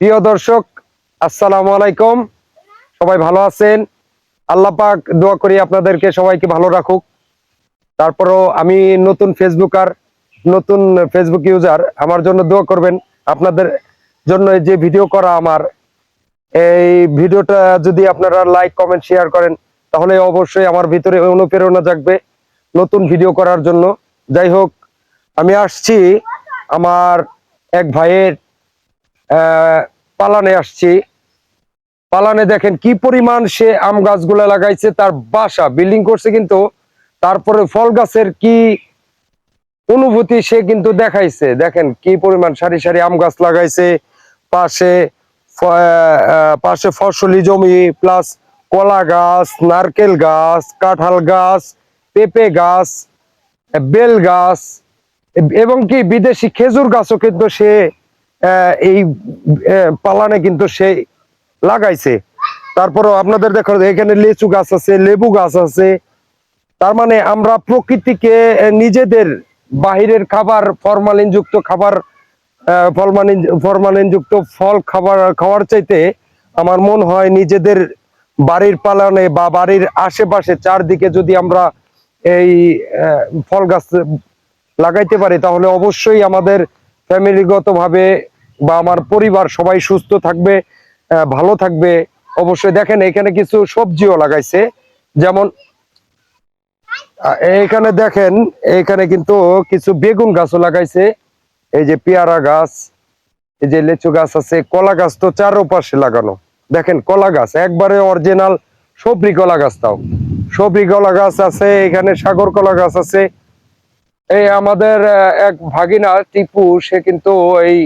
প্রিয় দর্শক, আসসালামু আলাইকুম। সবাই ভালো আছেন? আল্লাহ পাক দোয়া করি আপনাদেরকে সবাইকে ভালো রাখুক। তারপরও আমি নতুন ফেসবুকার, নতুন ফেসবুক ইউজার, আমার জন্য দোয়া করবেন। আপনাদের জন্য যে ভিডিও করা আমার, এই ভিডিওটা যদি আপনারা লাইক, কমেন্ট, শেয়ার করেন, তাহলে অবশ্যই আমার ভিতরে অনুপ্রেরণা জাগবে নতুন ভিডিও করার জন্য। যাই হোক, আমি আসছি আমার এক ভাইয়ের পালানে আসছি। পালানে দেখেন কি পরিমাণ সে আম গাছগুলা লাগাইছে, তার বাসা বিল্ডিং করছে কিন্তু, তারপরে ফল গাছের কি অনুভূতি সে কিন্তু দেখাইছে। দেখেন কি পরিমাণ সারি সারি আম গাছ লাগাইছে, পাশে পাশে ফসলি জমি প্লাস কলা গাছ, নারকেল গাছ, কাঁঠাল গাছ, পেঁপে গাছ, বেল গাছ, এবং কি বিদেশি খেজুর গাছও কিন্তু সে এই পালানে কিন্তু সে লাগাইছে। তারপরও আপনাদের দেখো, এখানে লেচু গাছ আছে, লেবু গাছ আছে। তার মানে আমরা প্রকৃতিকে নিজেদের বাহিরের খাবার ফরমালিন যুক্ত খাবার ফরমালিন ফরমালিন যুক্ত ফল খাবার, খাওয়ার চাইতে আমার মন হয় নিজেদের বাড়ির পালানে বা বাড়ির আশেপাশে চারদিকে যদি আমরা এই ফল গাছ লাগাইতে পারি, তাহলে অবশ্যই আমাদের ফ্যামিলিগত ভাবে বা আমার পরিবার সবাই সুস্থ থাকবে ভালো থাকবে অবশ্যই দেখেন এখানে কিছু সবজিও লাগাইছে যেমন আহ, এইখানে দেখেন এইখানে কিন্তু কিছু বেগুন গাছও লাগাইছে এই যে পেয়ারা গাছ এই যে লিচু গাছ আছে কলা গাছ তো চারোপাশে লাগানো দেখেন কলা গাছ একবারে অরিজিনাল সবরি কলা গাছ তাও সবরি কলা গাছ আছে এখানে সাগর কলা গাছ আছে এই আমাদের এক ভাগিনা টিপু সে কিন্তু এই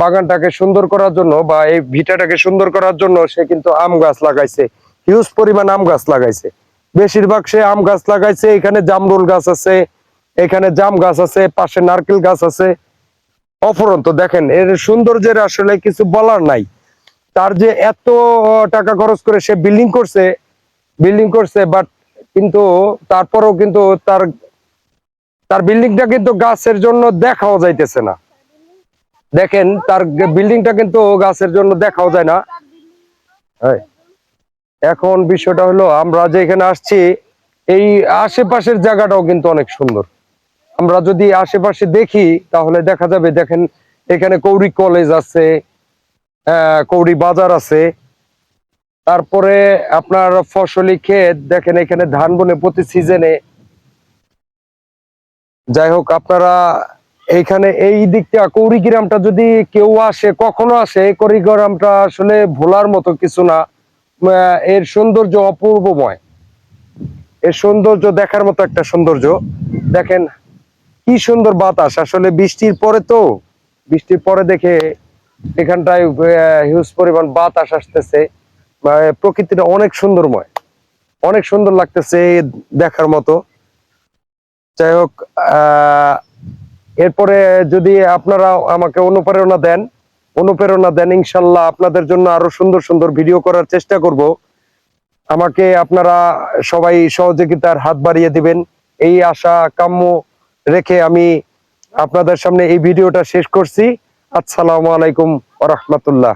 বাগানটাকে সুন্দর করার জন্য বা এই ভিটাটাকে সুন্দর করার জন্য সে কিন্তু আম গাছ লাগাইছে। হিউজ পরিমাণ আম গাছ লাগাইছে। বেশিরভাগ সে আম গাছ লাগাইছে। এখানে জামরুল গাছ আছে, এখানে জাম গাছ আছে, পাশে নারকেল গাছ আছে। অফরন্ত, দেখেন, এর সৌন্দর্যের আসলে কিছু বলার নাই। তার যে এত টাকা খরচ করে সে বিল্ডিং করছে বিল্ডিং করছে বাট কিন্তু তারপরেও কিন্তু তার তার বিল্ডিংটা কিন্তু গাছের জন্য দেখাও যাইতেছে না। দেখেন, তার বিল্ডিংটা কিন্তু গাছের জন্য দেখাও যায় না। এখন বিষয়টা হলো, আমরা যে এখানে আসছি, এই আশেপাশের জায়গাটাও কিন্তু অনেক সুন্দর। আমরা যদি আশেপাশে দেখি, তাহলে দেখা যাবে, দেখেন, এখানে কৌরি কলেজ আছে কৌরি বাজার আছে। তারপরে আপনার ফসলি ক্ষেত, দেখেন, এখানে ধান বনে প্রতি সিজনে যাই হোক, আপনারা এইখানে এই দিকটা কৌরি গ্রামটা যদি কেউ আসে কখনো আসে এই কৌরি গ্রামটা আসলে ভোলার মতো কিছু না। এর সৌন্দর্য অপূর্বময়। এর সৌন্দর্য দেখার মতো একটা সৌন্দর্য। দেখেন কি সুন্দর বাতাস। আসলে বৃষ্টির পরে তো বৃষ্টির পরে দেখে এখানটায় হিউজ পরিমাণ বাতাস আসতেছে। প্রকৃতিটা অনেক সুন্দরময়। অনেক সুন্দর লাগতেছে দেখার মতো। যাই হোক আহ, এরপরে যদি আপনারা আমাকে অনুপ্রেরণা দেন অনুপ্রেরণা দেন, ইনশাল্লাহ আপনাদের জন্য আরও সুন্দর সুন্দর ভিডিও করার চেষ্টা করব। আমাকে আপনারা সবাই সহযোগিতার হাত বাড়িয়ে দিবেন। এই আশা কাম্য রেখে আমি আপনাদের সামনে এই ভিডিওটা শেষ করছি। আসসালামু আলাইকুম রাহমাতুল্লাহ।